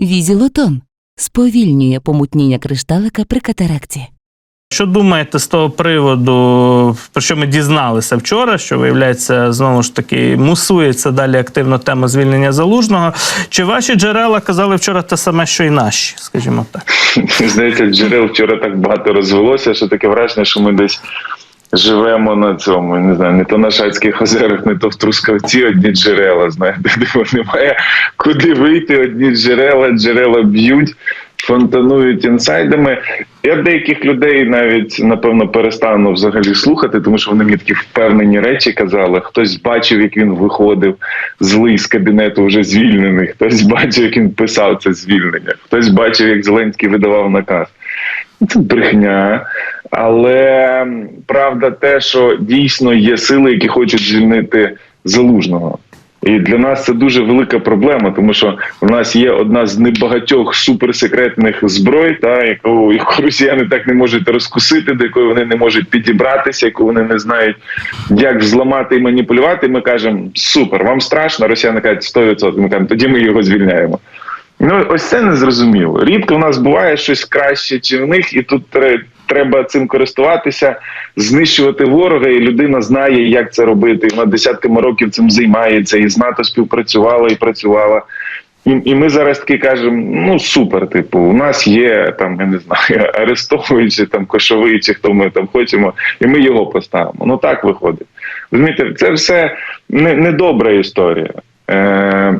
Візілотон сповільнює помутніння кришталика при катаракті. Що думаєте з того приводу, про що ми дізналися вчора? Що виявляється, знову ж таки, мусується далі активно тема звільнення залужного? Чи ваші джерела казали вчора те саме, що і наші, скажімо так? Здається, джерел вчора так багато розвелося, що таке враження, що ми десь живемо на цьому. Не знаю, не то на Шацьких озерах, не то в Трускавці одні джерела. Знаєте, де немає куди вийти, одні джерела, джерела б'ють. Фонтанують інсайдами. Я деяких людей навіть напевно перестану взагалі слухати, тому що вони мені такі впевнені речі казали. Хтось бачив, як він виходив злий з кабінету вже звільнений. Хтось бачив, як він писав це звільнення. Хтось бачив, як Зеленський видавав наказ. Це брехня. Але правда, те, що дійсно є сили, які хочуть звільнити залужного. І для нас це дуже велика проблема, тому що в нас є одна з небагатьох суперсекретних зброй, та яку, яку росіяни так не можуть розкусити, до якої вони не можуть підібратися, яку вони не знають, як взламати і маніпулювати. Ми кажемо супер, вам страшно. Росіяни кажуть 100%. Ми кажемо, тоді ми його звільняємо. Ну ось це незрозуміло. Рідко в нас буває щось краще, чи в них, і тут треба цим користуватися, знищувати ворога, і людина знає, як це робити. Вона десятками років цим займається, і з НАТО співпрацювала і працювала. І, і ми зараз таки кажемо: ну супер, типу, у нас є там, я не знаю, Арестович, чи там Кошовий, чи хто ми там хочемо, і ми його поставимо. Ну так виходить. Розумієте, це все не, не добра історія. Е,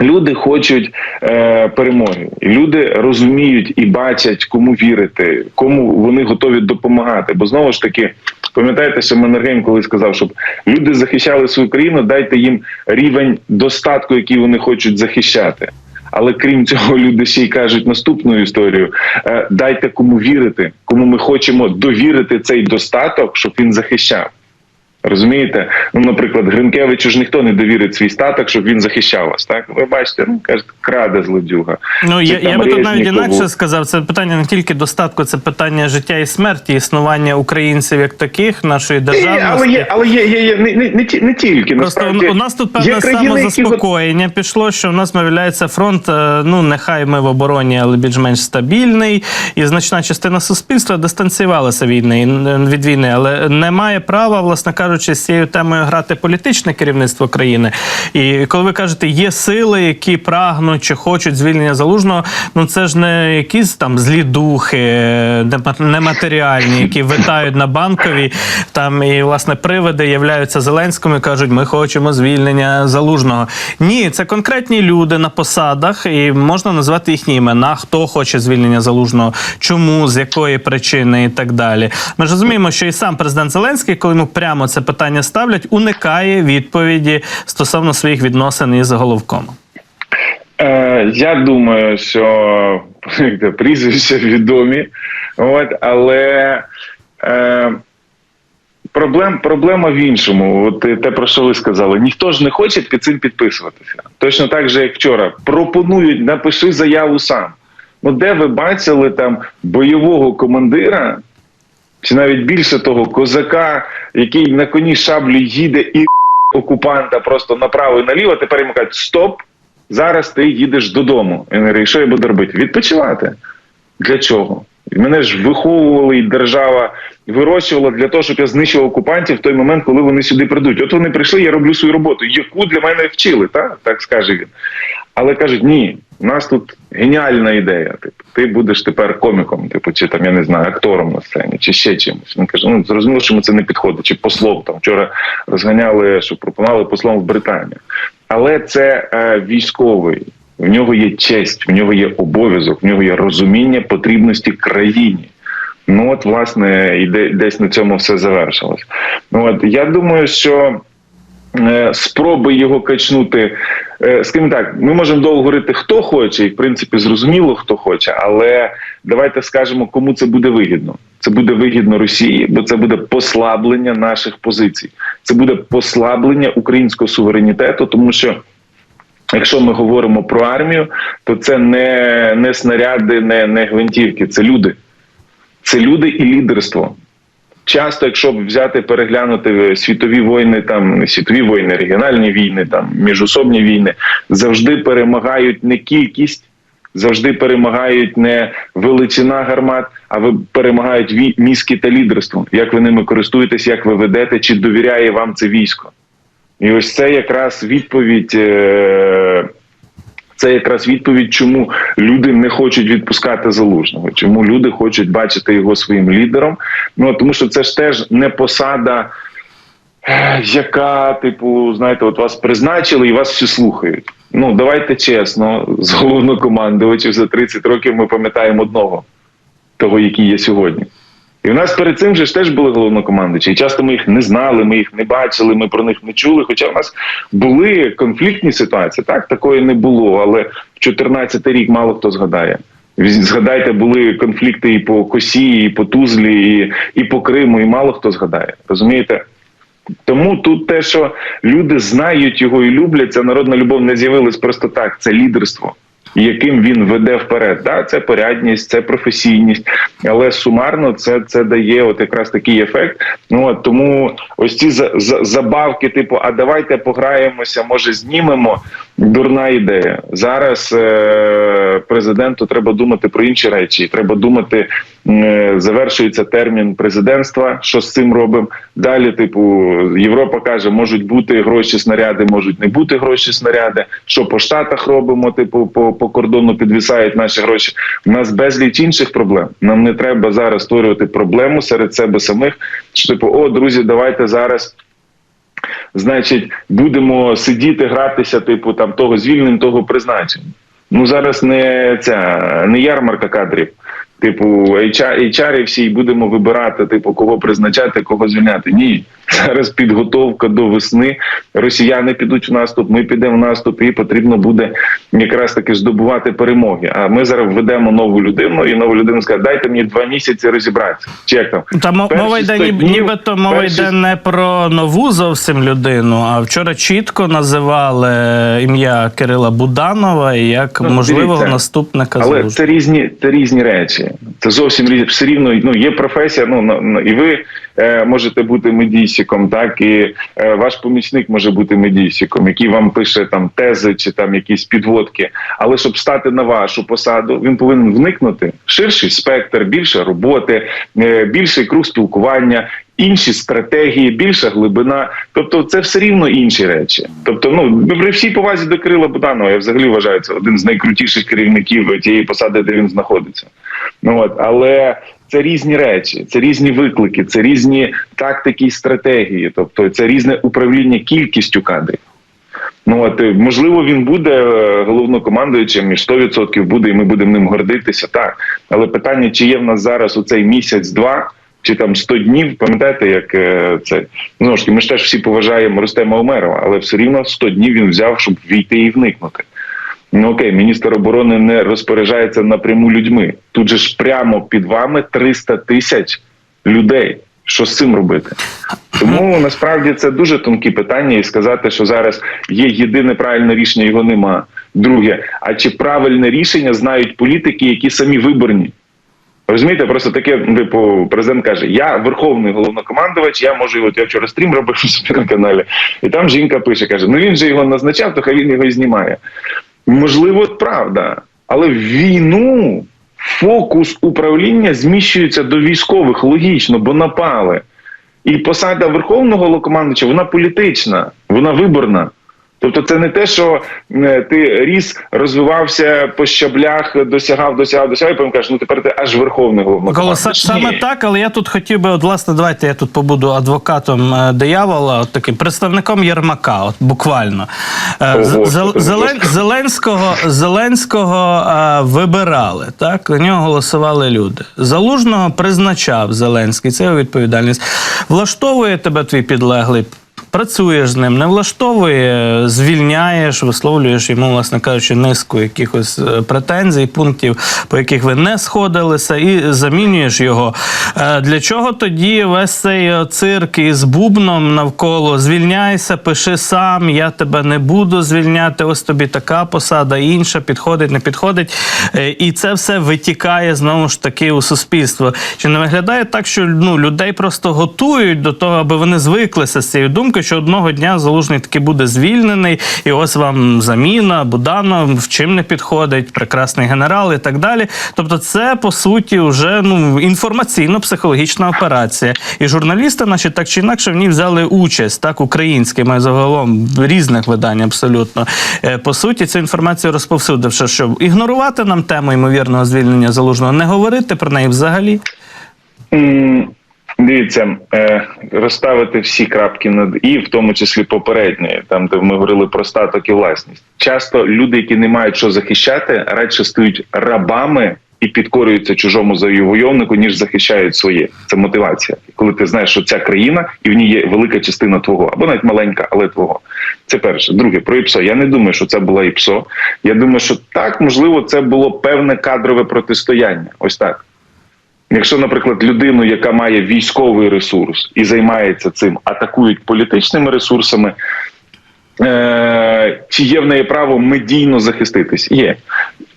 Люди хочуть е, перемоги, люди розуміють і бачать, кому вірити, кому вони готові допомагати. Бо знову ж таки, пам'ятаєте, що Маннергейм коли сказав, щоб люди захищали свою країну, дайте їм рівень достатку, який вони хочуть захищати. Але крім цього, люди ще й кажуть наступну історію: е, дайте кому вірити, кому ми хочемо довірити цей достаток, щоб він захищав. Розумієте? Ну, наприклад, Гринкевичу ж ніхто не довірить свій статок, щоб він захищав вас. Так ви бачите, ну кажуть, краде злодюга. Ну я, я би тут навіть інакше сказав, це питання не тільки достатку, це питання життя і смерті, існування українців як таких, нашої державності. але є, але є, є, є не, не, не, не тільки. Просто Насправді, у нас тут певне які самозаспокоєння пішло, що в нас виявляється фронт. е, Ну нехай ми в обороні, але більш-менш стабільний, і значна частина суспільства дистанціювалася війни від війни, але не має права, власне кажучи, з цією темою грати політичне керівництво країни. І коли ви кажете, є сили, які прагнуть чи хочуть звільнення залужного, ну це ж не якісь там злі духи, нематеріальні, які витають на банковій. Там і власне привиди являються Зеленському і кажуть, ми хочемо звільнення залужного. Ні, це конкретні люди на посадах, і можна назвати їхні імена, хто хоче звільнення залужного, чому, з якої причини і так далі. Ми ж розуміємо, що і сам президент Зеленський, коли йому прямо це питання ставлять, уникає відповіді стосовно своїх відносин із головком. Е, я думаю, що прізвища відомі, от, але е, проблем, проблема в іншому. От е, те, про що ви сказали, ніхто ж не хоче під цим підписуватися. Точно так же, як вчора. Пропонують, напиши заяву сам. Ну, де ви бачили там бойового командира, чи навіть більше того, козака, який на коні шаблі їде і окупанта просто направо і наліво, тепер йому кажуть, стоп, зараз ти їдеш додому. Він говорить, що я буду робити? Відпочивати. Для чого? Мене ж виховували, і держава вирощувала для того, щоб я знищував окупантів в той момент, коли вони сюди прийдуть. От вони прийшли, я роблю свою роботу, яку для мене вчили, так, так скаже він. Але кажуть, ні, у нас тут геніальна ідея. Типу, ти будеш тепер коміком, типу, чи там я не знаю, актором на сцені, чи ще чимось. Він каже, ну зрозуміло, що йому це не підходить, чи послом там вчора розганяли, що пропонували послом в Британію. Але це е, військовий. В нього є честь, в нього є обов'язок, в нього є розуміння потрібності країні. Ну от, власне, і де- десь на цьому все завершилось. Ну от я думаю, що е, спроби його качнути. Е, Скажімо так, ми можемо довго говорити, хто хоче, і в принципі зрозуміло, хто хоче, але давайте скажемо, кому це буде вигідно. Це буде вигідно Росії, бо це буде послаблення наших позицій. Це буде послаблення українського суверенітету, тому що. Якщо ми говоримо про армію, то це не, не снаряди, не, не гвинтівки, це люди. Це люди і лідерство. Часто, якщо взяти переглянути світові війни, там світові війни, регіональні війни, там міжособні війни, завжди перемагають не кількість, завжди перемагають не величина гармат, а ви перемагають мізки та лідерство. Як ви ними користуєтесь, як ви ведете, чи довіряє вам це військо? І ось це якраз відповідь. Це якраз відповідь, чому люди не хочуть відпускати залужного, чому люди хочуть бачити його своїм лідером. Ну тому що це ж теж не посада, яка, типу, знаєте, от вас призначили і вас всі слухають. Ну давайте чесно, з головнокомандувачів за 30 років ми пам'ятаємо одного, того, який є сьогодні. І в нас перед цим же ж теж були головнокомандуючі. І часто ми їх не знали, ми їх не бачили, ми про них не чули. Хоча в нас були конфліктні ситуації. Так, такої не було, але в 14 рік мало хто згадає. Згадайте, були конфлікти і по Косі, і по Тузлі, і, і по Криму, і мало хто згадає. Розумієте? Тому тут те, що люди знають його і люблять, ця народна любов не з'явилась просто так. Це лідерство, яким він веде вперед. Да, це порядність, це професійність, але сумарно це, це дає от якраз такий ефект. Ну от тому ось ці за, за, забавки, типу, а давайте пограємося, може знімемо. Дурна ідея. Зараз е, президенту треба думати про інші речі. Треба думати, е, завершується термін президентства. Що з цим робимо? Далі, типу, Європа каже, можуть бути гроші, снаряди, можуть не бути гроші, снаряди. Що по штатах робимо? Типу, по, по кордону підвісають наші гроші. У нас безліч інших проблем. Нам не треба зараз створювати проблему серед себе самих. Що типу, о, друзі, давайте зараз. Значить, будемо сидіти, гратися, типу там того звільнень, того призначення. Ну зараз не ця не ярмарка кадрів. Типу, HR, HR всі і будемо вибирати, типу, кого призначати, кого звільняти. Ні, зараз підготовка до весни. Росіяни підуть в наступ, ми підемо в наступ, і потрібно буде якраз таки здобувати перемоги. А ми зараз введемо нову людину, і нову людину скаже, дайте мені два місяці розібратися. Чи як там? Та мо- мова йде ні- нібито мова перші йде не про нову зовсім людину, а вчора чітко називали ім'я Кирила Буданова як Ну, можливого дивіться, наступника Але це різні, це різні речі. Це зовсім. Все рівно ну, є професія. Ну і ви е, можете бути медійщиком, так і е, ваш помічник може бути медійщиком, який вам пише там тези чи там якісь підводки. Але щоб стати на вашу посаду, він повинен вникнути ширший спектр, більше роботи, е, більший круг спілкування. Інші стратегії, більша глибина, тобто це все рівно інші речі. Тобто, ну при всій повазі до Кирила Буданова, я взагалі вважаю це один з найкрутіших керівників тієї посади, де він знаходиться. Ну от але це різні речі, це різні виклики, це різні тактики і стратегії, тобто це різне управління кількістю кадрів. Ну от е, можливо, він буде е, головнокомандуючим і 100% буде, і ми будемо ним гордитися. Так, але питання, чи є в нас зараз у цей місяць-два. Чи там 100 днів, пам'ятаєте, як е, це знову ж таки, ми ж теж всі поважаємо Рустема Умерова, але все рівно 100 днів він взяв, щоб війти і вникнути. Ну окей, міністр оборони не розпоряджається напряму людьми. Тут же ж прямо під вами 300 тисяч людей. Що з цим робити? Тому насправді це дуже тонкі питання, і сказати, що зараз є єдине правильне рішення, його нема. Друге, а чи правильне рішення знають політики, які самі виборні? Розумієте, просто таке, типу, президент каже: Я верховний головнокомандувач, я можу, от я вчора стрім робив на каналі, і там жінка пише, каже: ну він же його назначав, то хай він його і знімає. Можливо, правда, але в війну фокус управління зміщується до військових, логічно, бо напали. І посада верховного головнокомандувача, вона політична, вона виборна. Тобто, це не те, що ти ріс, розвивався по щаблях, досягав, досягав, досягав, і потім кажеш, ну тепер ти аж верховний головнокомандувач. саме Ні. так, але я тут хотів би, от, власне, давайте я тут побуду адвокатом е, диявола, от таким представником Єрмака, от буквально. Е, О, Зел- Зелен, Зеленського, Зеленського е, вибирали, так? На нього голосували люди. Залужного призначав Зеленський, це його відповідальність. Влаштовує тебе твій підлеглий. Працюєш з ним, не влаштовує, звільняєш, висловлюєш йому, власне кажучи, низку якихось е, претензій, пунктів, по яких ви не сходилися, і замінюєш його. Е, Для чого тоді весь цей е, цирк із бубном навколо звільняйся, пиши сам, я тебе не буду звільняти. Ось тобі така посада, інша підходить, не підходить. І це все витікає знову ж таки у суспільство. Чи не виглядає так, що ну, людей просто готують до того, аби вони звиклися з цією думкою? Очікують, що одного дня залужний таки буде звільнений, і ось вам заміна, Буданов, в чим не підходить, прекрасний генерал і так далі. Тобто, це по суті вже ну інформаційно-психологічна операція. І журналісти, наші так чи інакше, в ній взяли участь, так українськими загалом різних видань, абсолютно. Е, По суті, цю інформацію розповсюдивши, щоб ігнорувати нам тему ймовірного звільнення залужного, не говорити про неї взагалі. Дивіться, е, розставити всі крапки над і, в тому числі попередньої, там де ми говорили про статок і власність. Часто люди, які не мають що захищати, радше стають рабами і підкорюються чужому завойовнику, ніж захищають своє. Це мотивація. Коли ти знаєш, що ця країна і в ній є велика частина твого, або навіть маленька, але твого. Це перше. Друге, про ІПСО. Я не думаю, що це була ІПСО. Я думаю, що так можливо, це було певне кадрове протистояння. Ось так. Якщо, наприклад, людину, яка має військовий ресурс і займається цим, атакують політичними ресурсами, е- чи є в неї право медійно захиститись? Є.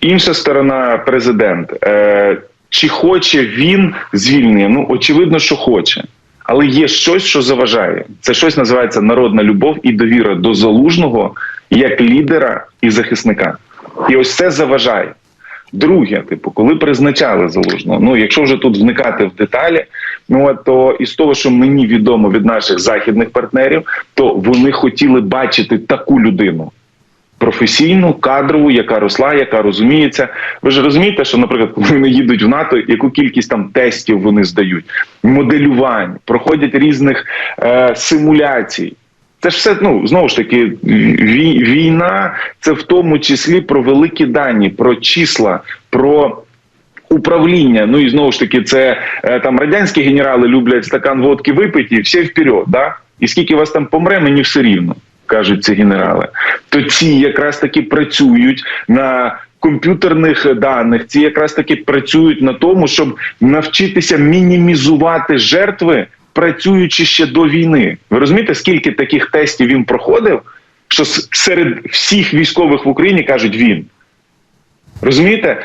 Інша сторона, президент. Е- чи хоче він звільнення? Ну, очевидно, що хоче. Але є щось, що заважає. Це щось називається народна любов і довіра до залужного як лідера і захисника. І ось це заважає. Друге, типу, коли призначали залужного, ну якщо вже тут вникати в деталі, ну то із того, що мені відомо від наших західних партнерів, то вони хотіли бачити таку людину. Професійну, кадрову, яка росла, яка розуміється. Ви ж розумієте, що, наприклад, коли вони їдуть в НАТО, яку кількість там тестів вони здають, моделювань, проходять різних е, симуляцій. Це ж все ну знову ж таки війна, це в тому числі про великі дані, про числа, про управління. Ну і знову ж таки, це е, там радянські генерали люблять стакан водки випити, і всі вперед, да? І скільки вас там помре, мені все рівно, кажуть ці генерали. То ці якраз таки працюють на. Комп'ютерних даних ці якраз таки працюють на тому, щоб навчитися мінімізувати жертви, працюючи ще до війни. Ви розумієте, скільки таких тестів він проходив, що серед всіх військових в Україні кажуть він. Розумієте?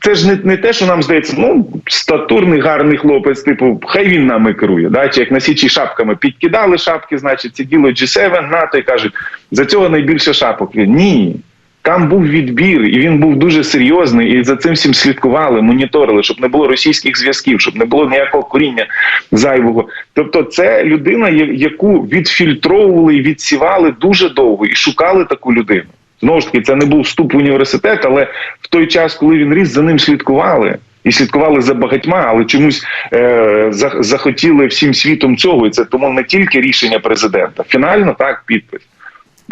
Це ж не, не те, що нам здається, ну статурний гарний хлопець, типу, хай він нами керує. Да? Чи як на січі шапками підкидали шапки, значить сиділо G7, НАТО і кажуть, за цього найбільше шапок. Ні. Там був відбір, і він був дуже серйозний, і за цим всім слідкували, моніторили, щоб не було російських зв'язків, щоб не було ніякого коріння зайвого. Тобто, це людина, яку відфільтровували і відсівали дуже довго і шукали таку людину. Знову ж таки, це не був вступ в університет, але в той час, коли він ріс, за ним слідкували. І слідкували за багатьма, але чомусь е, захотіли всім світом цього. І це тому не тільки рішення президента. Фінально так, підпис.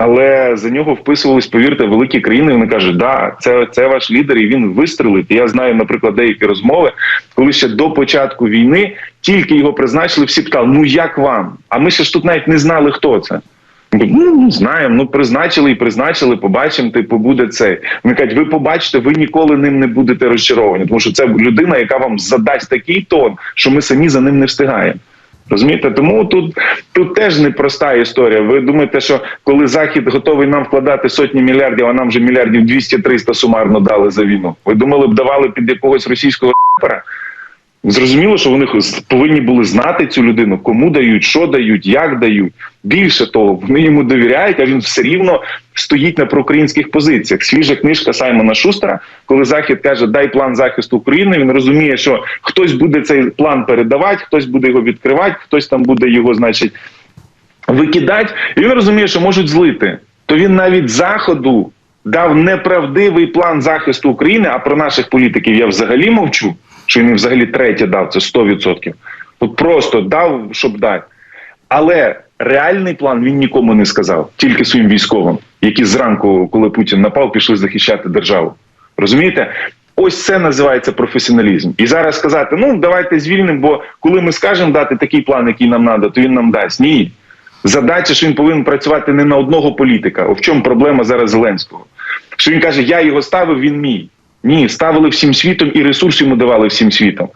Але за нього вписувались, повірте, великі країни. Вони кажуть, да, це, це ваш лідер, і він вистрелить. Я знаю, наприклад, деякі розмови, коли ще до початку війни тільки його призначили, всі питали: ну як вам? А ми ще ж тут навіть не знали, хто це. Ну, знаємо, ну призначили і призначили, побачимо, типу, буде цей. Вони кажуть, ви побачите, ви ніколи ним не будете розчаровані, тому що це людина, яка вам задасть такий тон, що ми самі за ним не встигаємо. Розумієте, тому тут, тут теж непроста історія. Ви думаєте, що коли Захід готовий нам вкладати сотні мільярдів, а нам вже мільярдів 200-300 сумарно дали за війну? Ви думали б давали під якогось російського? Зрозуміло, що вони повинні були знати цю людину, кому дають, що дають, як дають. Більше того, вони йому довіряють, а він все рівно стоїть на проукраїнських позиціях. Свіжа книжка Саймона Шустера, коли Захід каже, дай план захисту України. Він розуміє, що хтось буде цей план передавати, хтось буде його відкривати, хтось там буде його, значить, викидати. І він розуміє, що можуть злити. То він навіть заходу дав неправдивий план захисту України. А про наших політиків я взагалі мовчу. Що він взагалі третє дав, це 100%. От просто дав, щоб дати. Але реальний план він нікому не сказав, тільки своїм військовим, які зранку, коли Путін напав, пішли захищати державу. Розумієте? Ось це називається професіоналізм. І зараз сказати: ну давайте звільнимо, бо коли ми скажемо дати такий план, який нам треба, то він нам дасть. Ні. Задача, що він повинен працювати не на одного політика. О, в чому проблема зараз Зеленського? Що він каже: Я його ставив, він мій. Ні, ставили всім світом і ресурс йому давали всім світом.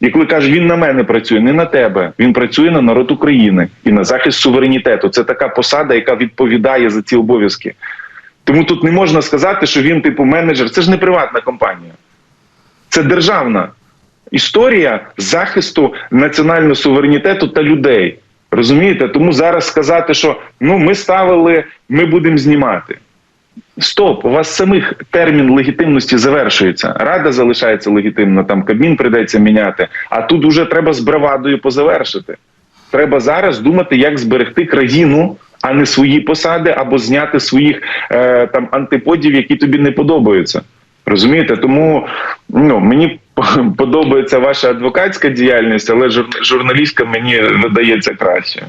І коли каже, він на мене працює, не на тебе. Він працює на народ України і на захист суверенітету. Це така посада, яка відповідає за ці обов'язки. Тому тут не можна сказати, що він, типу, менеджер. Це ж не приватна компанія, це державна історія захисту національного суверенітету та людей. Розумієте? Тому зараз сказати, що ну ми ставили, ми будемо знімати. Стоп, у вас самих термін легітимності завершується. Рада залишається легітимна, там Кабмін прийдеться міняти. А тут уже треба з бравадою позавершити. Треба зараз думати, як зберегти країну, а не свої посади, або зняти своїх е, там антиподів, які тобі не подобаються. Розумієте? Тому ну мені подобається ваша адвокатська діяльність, але журналістка мені видається краще.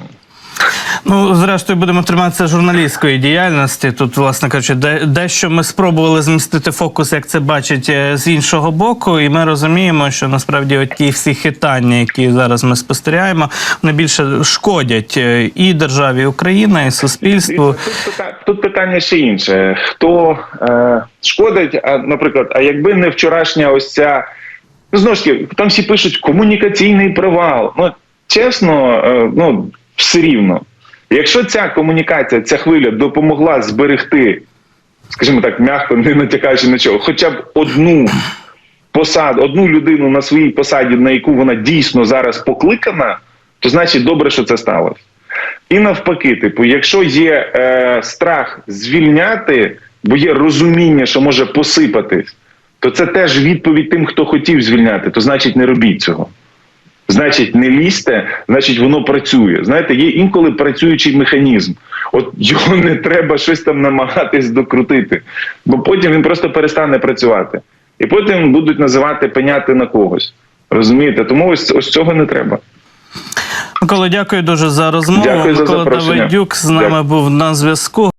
Ну, зрештою, будемо триматися журналістської діяльності. Тут, власне кажучи, де, дещо ми спробували змістити фокус, як це бачить е, з іншого боку, і ми розуміємо, що насправді от ті всі хитання, які зараз ми спостерігаємо, вони більше шкодять е, і державі Україна, і суспільству. Тут питання ще інше. Хто е, шкодить, а, наприклад, а якби не вчорашня ось ця. Ну, знову ж таки, там всі пишуть комунікаційний провал. Ну, чесно, е, ну, все рівно. Якщо ця комунікація, ця хвиля допомогла зберегти, скажімо так, м'яко, не натякаючи на чого, хоча б одну посаду, одну людину на своїй посаді, на яку вона дійсно зараз покликана, то значить добре, що це сталося. І навпаки, типу, якщо є е, страх звільняти, бо є розуміння, що може посипатись, то це теж відповідь тим, хто хотів звільняти, то значить не робіть цього. Значить, не лізьте, значить, воно працює. Знаєте, є інколи працюючий механізм. От його не треба щось там намагатись докрутити, бо потім він просто перестане працювати. І потім будуть називати пеняти на когось. Розумієте? Тому ось, ось цього не треба. Микола, дякую дуже за розмову. Дякую за Микола запрошення. Давидюк з нами Дякую. був на зв'язку.